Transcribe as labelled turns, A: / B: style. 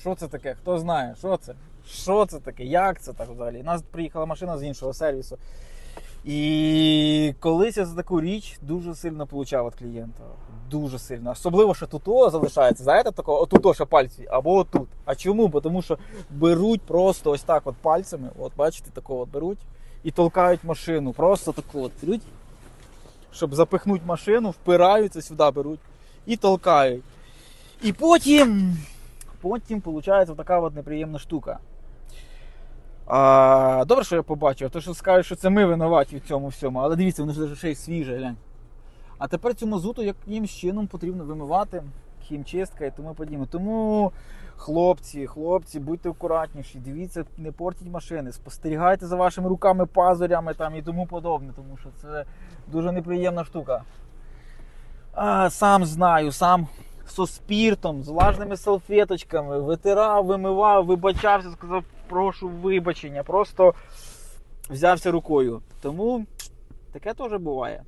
A: Що це таке? Хто знає? Що це? Що це таке? Як це так взагалі? У нас приїхала машина з іншого сервісу. І колись я за таку річ дуже сильно получав від клієнта. Дуже сильно. Особливо, що тут залишається. Знаєте, такого, отут о, ще пальці, або отут. А чому? Бо Тому що беруть просто ось так от пальцями, от бачите, такого от беруть і толкають машину. Просто таку от беруть, щоб запихнути машину, впираються сюди, беруть і толкають. І потім, потім виходить така от неприємна штука. А, добре, що я побачив, то що скажуть, що це ми винуваті в цьому всьому, але дивіться, воно ж ще й свіже, глянь. А тепер цю мазуту якимсь чином потрібно вимивати, хімчистка і тому подібне. Тому, хлопці, хлопці, будьте акуратніші, дивіться, не портіть машини, спостерігайте за вашими руками, пазурями там і тому подобне, тому що це дуже неприємна штука. А, сам знаю, сам со спіртом, з влажними салфеточками, витирав, вимивав, вибачався, сказав, прошу вибачення, просто взявся рукою. Тому таке теж буває.